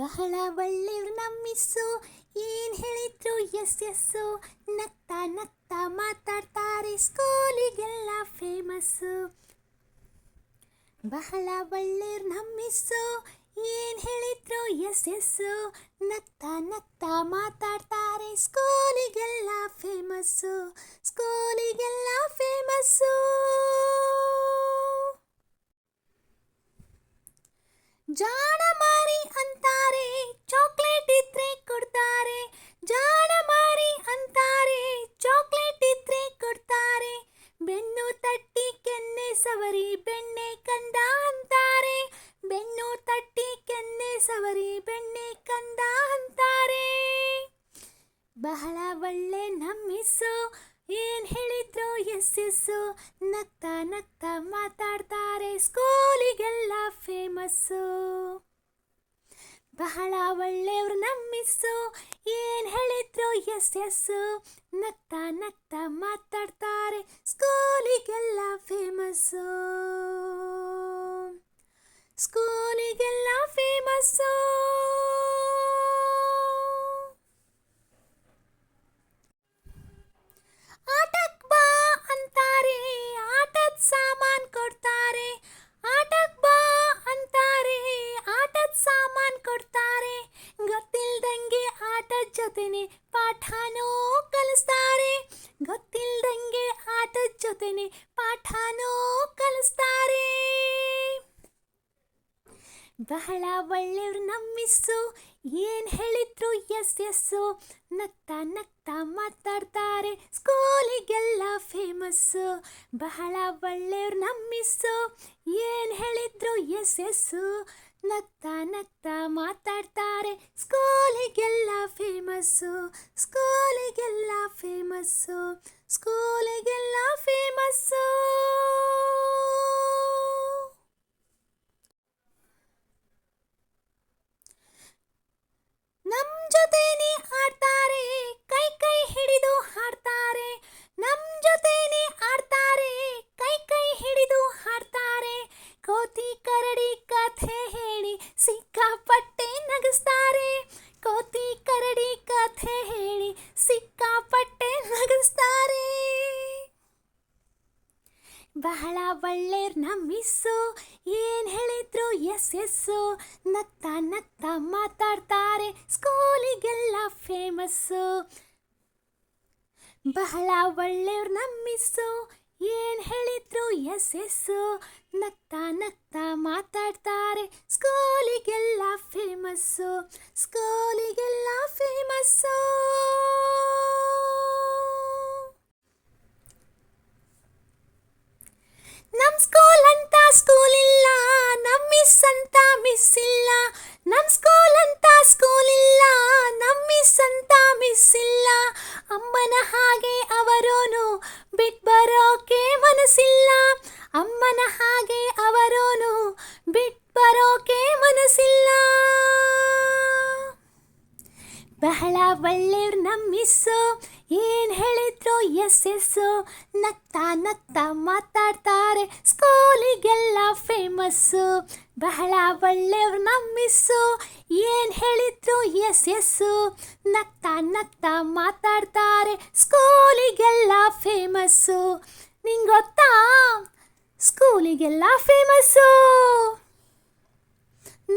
ಬಹಳ ಒಳ್ಳೆಯವ್ರು ನಮ್ಮಿಸ್ಸು ಏನ್ ಹೇಳಿದ್ರು ಎಸ್, ಎಸ್ಸು. ನಗ್ತಾ ನಗ್ತಾ ಮಾತಾಡ್ತಾರೆ ಸ್ಕೂಲಿಗೆಲ್ಲ ಫೇಮಸ್ಸು ಬಹಳ ಒಳ್ಳೆಯವ್ರು ನಮ್ಮಿಸ್ಸು ಏನ್ ಹೇಳಿದ್ರು ಎಸ್, ಎಸ್ಸು. ನಗ್ತಾ ನಗ್ತಾ ಮಾತಾಡ್ತಾರೆ ಸ್ಕೂಲಿಗೆಲ್ಲ ಫೇಮಸ್ಸು ಸ್ಕೂಲಿಗೆಲ್ಲ ಫೇಮಸ್ಸು ಜಾಣ ಮಾರಿ ಅಂತಾರೆ ತಟ್ಟಿ ಕೆನ್ನೆ ಸವರಿ ಬೆಣ್ಣೆ ಕಂದ ಅಂತಾರೆ ಬೆನ್ನು ತಟ್ಟಿ ಕೆನ್ನೆ ಸವರಿ ಬೆಣ್ಣೆ ಕಂದ ಅಂತಾರೆ ಬಹಳ ಒಳ್ಳೆ ನಮ್ಮಿಸ್ಸು. ಏನ್ ಹೇಳಿದ್ರು ಎಸ್ ಎಸ್ಸು ನಗ್ತಾ ನಗ್ತಾ ಮಾತಾಡ್ತಾರೆ. ಸ್ಕೂಲಿಗೆಲ್ಲ ಫೇಮಸ್ಸು ಬಹಳ ಒಳ್ಳೆಯವ್ರು ನಮ್ಮಿಸ್ಸು. ಏನ್ ಹೇಳಿದ್ರು? ಎಸ್ ಎಸ್ ನಗ್ತಾ ನಗ್ತಾ ಮಾತಾಡ್ತಾರೆ. ಸ್ಕೂಲಿಗೆಲ್ಲ ಫೇಮಸ್ಸು ಸ್ಕೂಲಿಗೆಲ್ಲ ಫೇಮಸ್ಸು ಗೊತ್ತಿಲ್ದಂಗೆ ಆಟದ ಜೊತೆನೆ ಪಾಠನೋ ಕಲಿಸ್ತಾರೆ. ಗೊತ್ತಿಲ್ದಂಗೆ ಆಟದ ಜೊತೆನೆ ಪಾಠನೋ ಕಲಿಸ್ತಾರೆ. ಬಹಳ ಒಳ್ಳೆಯವ್ರು ನಮ್ಮಿಸ್ಸು ಏನ್ ಹೇಳಿದ್ರು ಎಸ್ ಎಸ್ಸು. ನಗ್ತಾ ನಗ್ತಾ ಮಾತಾಡ್ತಾರೆ. ಸ್ಕೂಲಿಗೆಲ್ಲ ಫೇಮಸ್ಸು. ಬಹಳ ಒಳ್ಳೆಯವ್ರು ನಮ್ಮಿಸ್ಸು ಏನ್ ಹೇಳಿದ್ರು ಎಸ್ ಎಸ್ಸು. ನಗ್ತಾ ನಗ್ತಾ ಮಾತಾಡ್ತಾರೆ. ಸ್ಕೂಲಿಗೆಲ್ಲ ಫೇಮಸ್ಸು ಸ್ಕೂಲಿಗೆಲ್ಲ ಫೇಮಸ್ಸು ಬಹಳ ಒಳ್ಳೆಯವ್ರು ನಮ್ಮಿಸ್ಸು ಏನ್ ಹೇಳಿದ್ರು ಎಸ್ ಎಸ್ಸು ನಗ್ತಾ ನಗ್ತಾ ಮಾತಾಡ್ತಾರೆ. ಸ್ಕೂಲಿಗೆಲ್ಲ ಫೇಮಸ್ಸು. ಬಹಳ ಒಳ್ಳೆಯವ್ರು ಮಿಸ್ಸು. ಏನ್ ಹೇಳಿದ್ರು ಎಸ್ ಎಸ್ಸು ನಗ್ತಾ ನಗ್ತಾ ಮಿಸ್ ಇಲ್ಲ ಸ್ಕೂಲ್ ಅಂತ ಸ್ಕೂಲ್ ಇಲ್ಲ. ನಮ್ಮ ಮಿಸ್ ಅಂತ ಮಿಸ್ ಇಲ್ಲ. ಅಮ್ಮನ ಹಾಗೆ ಅವರೋನು ಬಹಳ ಒಳ್ಳೆಯವ್ರು ನಮ್ಮಿಸ್ಸು. ಏನು ಹೇಳಿದ್ರು ಎಸ್ ಎಸ್ಸು ನಗ್ತಾ ನಗ್ತಾ ಮಾತಾಡ್ತಾರೆ. ಸ್ಕೂಲಿಗೆಲ್ಲ ಫೇಮಸ್ಸು. ಬಹಳ ಒಳ್ಳೆಯವ್ರು ನಮ್ಮಿಸ್ಸು. ಏನು ಹೇಳಿದ್ರು ಎಸ್ ಎಸ್ಸು ನಗ್ತಾ ನಗ್ತಾ ಮಾತಾಡ್ತಾರೆ. ಸ್ಕೂಲಿಗೆಲ್ಲ ಫೇಮಸ್ಸು. ನಿಂಗೊತ್ತಾ? ಸ್ಕೂಲಿಗೆಲ್ಲ ಫೇಮಸ್ಸು.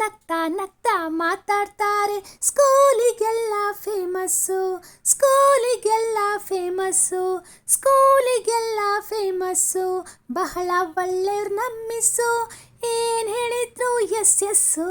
ನಗ್ತಾ ನಗ್ತಾ ಮಾತಾಡ್ತಾರೆ. ಸ್ಕೂಲಿಗೆಲ್ಲ ಫೇಮಸ್ಸು ಸ್ಕೂಲಿಗೆಲ್ಲ ಫೇಮಸ್ಸು ಸ್ಕೂಲಿಗೆಲ್ಲ ಫೇಮಸ್ಸು, ಬಹಳ ಒಳ್ಳೆಯವ್ರು ನಮ್ಮಿಸು ಏನು ಹೇಳಿದ್ರು ಎಸ್ ಎಸ್ಸು.